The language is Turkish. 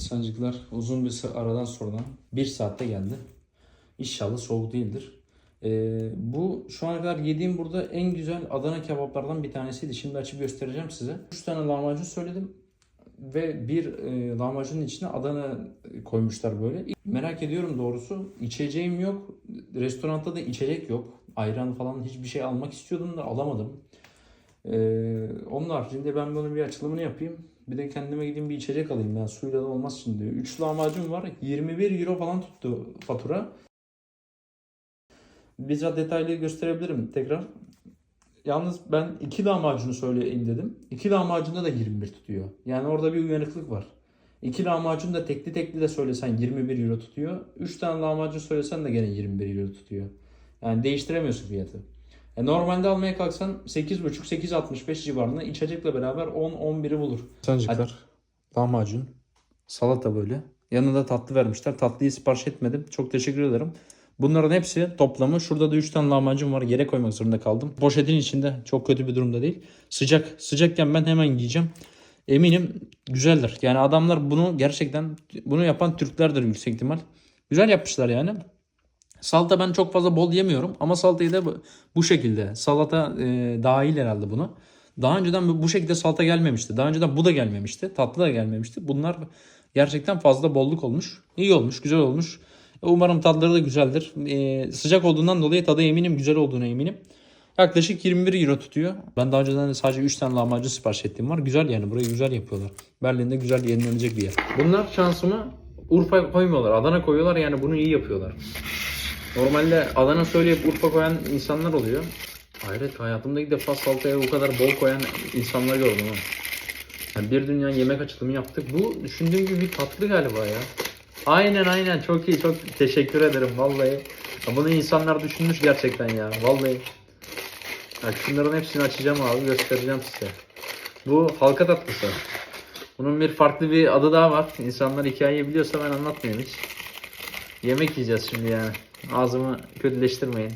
Sancıklar uzun bir aradan sonra bir saatte geldi. İnşallah soğuk değildir. Ee, bu şu ana kadar yediğim burada en güzel Adana kebaplardan bir tanesiydi. Şimdi açıp göstereceğim size. 3 tane lahmacun söyledim ve bir e, lahmacunun içine Adana koymuşlar böyle. Merak ediyorum doğrusu. İçeceğim yok. Restoranda da içecek yok. Ayran falan hiçbir şey almak istiyordum da alamadım. Ee, onun haricinde ben bunun bir açılımını yapayım. Bir de kendime gideyim bir içecek alayım. Yani suyla da olmaz şimdi. 3 lahmacun var. 21 euro falan tuttu fatura. Bizzat detaylı gösterebilirim tekrar. Yalnız ben 2 lahmacunu söyleyeyim dedim. 2 lahmacunda da 21 tutuyor. Yani orada bir uyanıklık var. 2 lahmacun da tekli tekli de söylesen 21 euro tutuyor. 3 tane lahmacun söylesen de gene 21 euro tutuyor. Yani değiştiremiyorsun fiyatı. E normalde almaya kalksan 8,5-8,65 civarında içecekle beraber 10-11'i bulur. Sancıklar, lahmacun, salata böyle. Yanında tatlı vermişler. Tatlıyı sipariş etmedim. Çok teşekkür ederim. Bunların hepsi toplamı. Şurada da 3 tane lahmacun var. Yere koymak zorunda kaldım. Poşetin içinde. Çok kötü bir durumda değil. Sıcak. Sıcakken ben hemen yiyeceğim. Eminim güzeldir. Yani adamlar bunu gerçekten bunu yapan Türklerdir yüksek ihtimal. Güzel yapmışlar yani. Salata ben çok fazla bol yemiyorum ama salatayı da bu, şekilde. Salata e, dahil herhalde bunu. Daha önceden bu- şekilde salata gelmemişti. Daha önceden bu da gelmemişti. Tatlı da gelmemişti. Bunlar gerçekten fazla bolluk olmuş. İyi olmuş, güzel olmuş. Umarım tadları da güzeldir. E, sıcak olduğundan dolayı tadı eminim güzel olduğuna eminim. Yaklaşık 21 euro tutuyor. Ben daha önceden de sadece 3 tane lahmacun sipariş ettiğim var. Güzel yani burayı güzel yapıyorlar. Berlin'de güzel yenilenecek bir yer. Bunlar şansıma Urfa koymuyorlar. Adana koyuyorlar yani bunu iyi yapıyorlar. Normalde Adana söyleyip Urfa koyan insanlar oluyor. Hayret hayatımda ilk defa salataya bu kadar bol koyan insanlar gördüm ha. Yani bir dünya yemek açılımı yaptık. Bu düşündüğüm gibi bir tatlı galiba ya. Aynen aynen çok iyi çok teşekkür ederim vallahi. Ya bunu insanlar düşünmüş gerçekten ya vallahi. Ya şunların hepsini açacağım abi göstereceğim size. Bu halka tatlısı. Bunun bir farklı bir adı daha var. İnsanlar hikayeyi biliyorsa ben anlatmayayım hiç. Yemek yiyeceğiz şimdi yani. Ağzımı kötüleştirmeyin.